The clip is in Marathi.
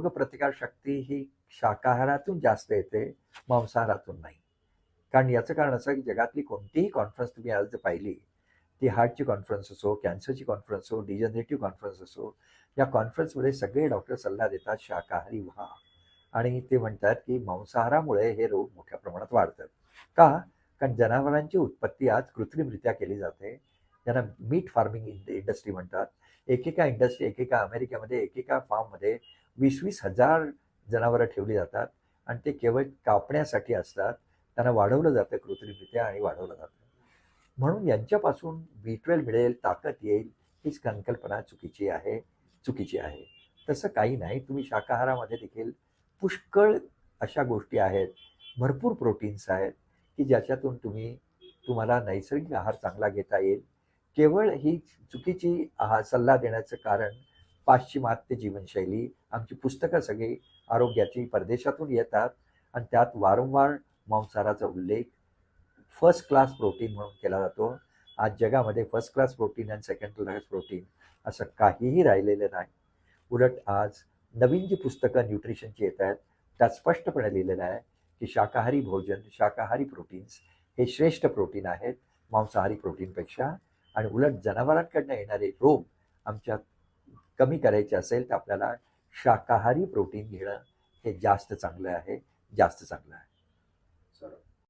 रोग शक्ती ही शाकाहारातून जास्त येते मांसाहारातून नाही. कारण याचं कारण असं की जगातली कोणतीही कॉन्फरन्स तुम्ही आज जर पाहिली ती हार्टची कॉन्फरन्स असो कॅन्सरची कॉन्फरन्स असो डिजनरेटिव्ह कॉन्फरन्स असो या कॉन्फरन्समध्ये सगळे डॉक्टर सल्ला देतात शाकाहारी व्हा. आणि ते म्हणतात की मांसाहारामुळे हे रोग मोठ्या प्रमाणात वाढतात. का? कारण जनावरांची उत्पत्ती आज कृत्रिमरित्या केली जाते. ज्यांना मीट फार्मिंग इंडस्ट्री म्हणतात. एकेका इंडस्ट्री एकेका अमेरिकेमध्ये एकेका फार्ममध्ये वीस वीस हजार जनावरं ठेवली जातात आणि ते केवळ कापण्यासाठी असतात. त्यांना वाढवलं जातं कृत्रिमरित्या आणि वाढवलं जातं. म्हणून यांच्यापासून बी ट्वेल्व मिळेल ताकद येईल हीच संकल्पना चुकीची आहे चुकीची आहे. तसं काही नाही तुम्ही शाकाहारामध्ये देखील पुष्कळ अशा गोष्टी आहेत भरपूर प्रोटीन्स आहेत की ज्याच्यातून तुम्ही तुम्हाला नैसर्गिक आहार चांगला घेता येईल केवळ ही चुकीची हा सल्ला देण्याचं कारण पाश्चिमात्य जीवनशैली आमची पुस्तकं सगळी आरोग्याची परदेशातून येतात आणि त्यात वारंवार मांसाहाराचा उल्लेख फर्स्ट क्लास प्रोटीन म्हणून केला जातो. आज जगामध्ये फर्स्ट क्लास प्रोटीन आणि सेकंड क्लास प्रोटीन असं काहीही राहिलेलं नाही. उलट आज नवीन जी पुस्तकं न्यूट्रिशनची येत आहेत त्यात स्पष्टपणे लिहिलेलं आहे की शाकाहारी भोजन शाकाहारी प्रोटीन्स हे श्रेष्ठ प्रोटीन आहेत मांसाहारी प्रोटीनपेक्षा आणि उलट जनावरांकडनं येणारे रोग आमच्या कमी करायचे असेल तर आपल्याला शाकाहारी प्रोटीन घेणं हे जास्त चांगलं आहे जास्त चांगलं आहे.